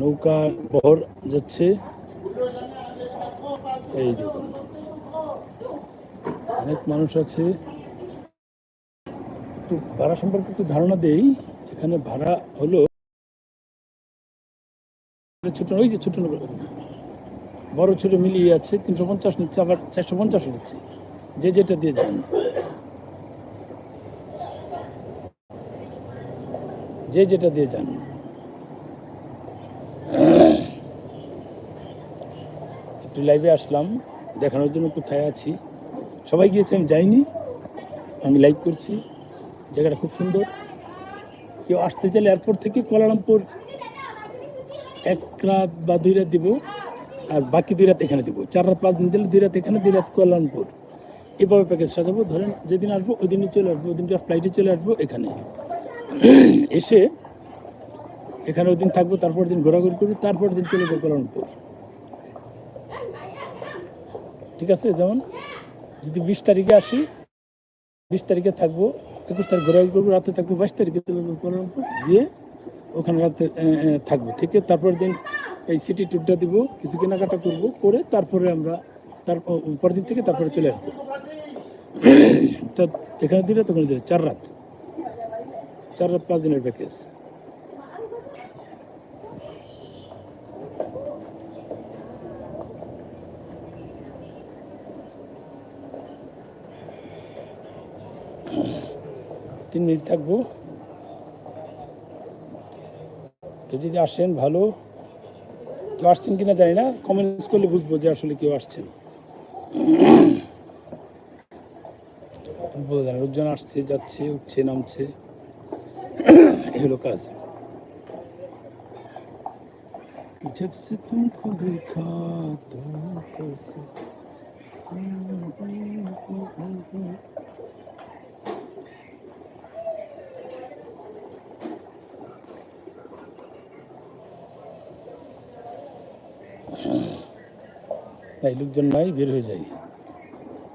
নৌকা বহর যাচ্ছে। এই দেখুন। অনেক মানুষ আছে। একটু ভাড়া সম্পর্কে একটু ধারণা দেই। এখানে ভাড়া হলো ছোট, ওই যে ছোট বড়, ছোট মিলিয়ে আছে। তিনশো পঞ্চাশ নিচ্ছে, আবার চারশো পঞ্চাশ নিচ্ছে। যে যেটা দিয়ে যান। যে যেটা দিয়ে যান। একটু লাইভে আসলাম, দেখানোর জন্য কোথায় আছি? সবাই গিয়েছে, আমি যাইনি, আমি লাইভ করছি। জায়গাটা খুব সুন্দর। কেউ আসতে চাইলে এয়ারপোর্ট থেকে কোয়ালালামপুর এক রাত বা দুই রাত দিব, আর বাকি দুই রাত এখানে দিব। চার রাত, পাঁচ দিন দিলে দুই রাত এখানে, দুই রাত কোয়ালালামপুর। এভাবে প্যাকেজ সাজাবো। ধরেন, যেদিন আসব ওই দিনই চলে আসব ওই দিনকার ফ্লাইটে চলে আসব এখানে। এসে এখানে ওই দিন থাকব তারপর দিন ঘোরাঘুরি করব তারপর দিন চলে যাব কোয়ালালামপুর। ঠিক আছে? যেমন যদি বিশ তারিখে আসি, বিশ তারিখে থাকব, একুশ তারিখ ঘোরাঘুরি করব রাতে থাকব, বাইশ তারিখে চলে যাব কোয়ালালামপুর গিয়ে ওখানে রাতে থাকব থেকে তারপর দিন এই সিটি ট্যুরটা দিব, কিছু কেনাকাটা করব, করে তারপরে আমরা তার পরের দিন থেকে তারপরে চলে আসব। তো এখানে দিলে তখন দিলে চার রাত। চার রাত পাঁচ দিনের প্যাকেজ তিন মিনিট থাকবো কেউ যদি আসেন ভালো কেউ আসছেন কিনা জানি না কমেন্টস করলে বুঝবো যে আসলে কেউ আসছেন বোঝা যায় না, লোকজন আসছে যাচ্ছে উঠছে নামছে এই হলো কাজ जब से तुमको देखा तो তাই লোকজন নাই, বের হয়ে যাই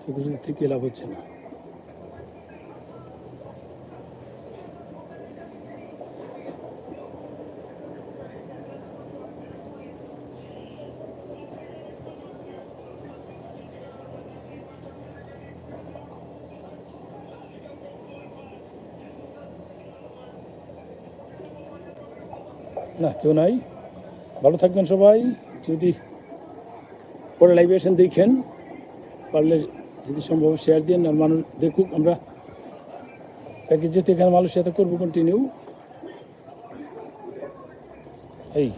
শুধু থেকে লাভ হচ্ছে না। না, কেউ নাই। ভালো থাকবেন সবাই। যদি পরে লাইভে দেখেন। পারলে যদি সম্ভব শেয়ার দিন আর মানুষ দেখুক, আমরা প্যাকেজ যেতে এখানে মানুষ সাথে করব কন্টিনিউ এই।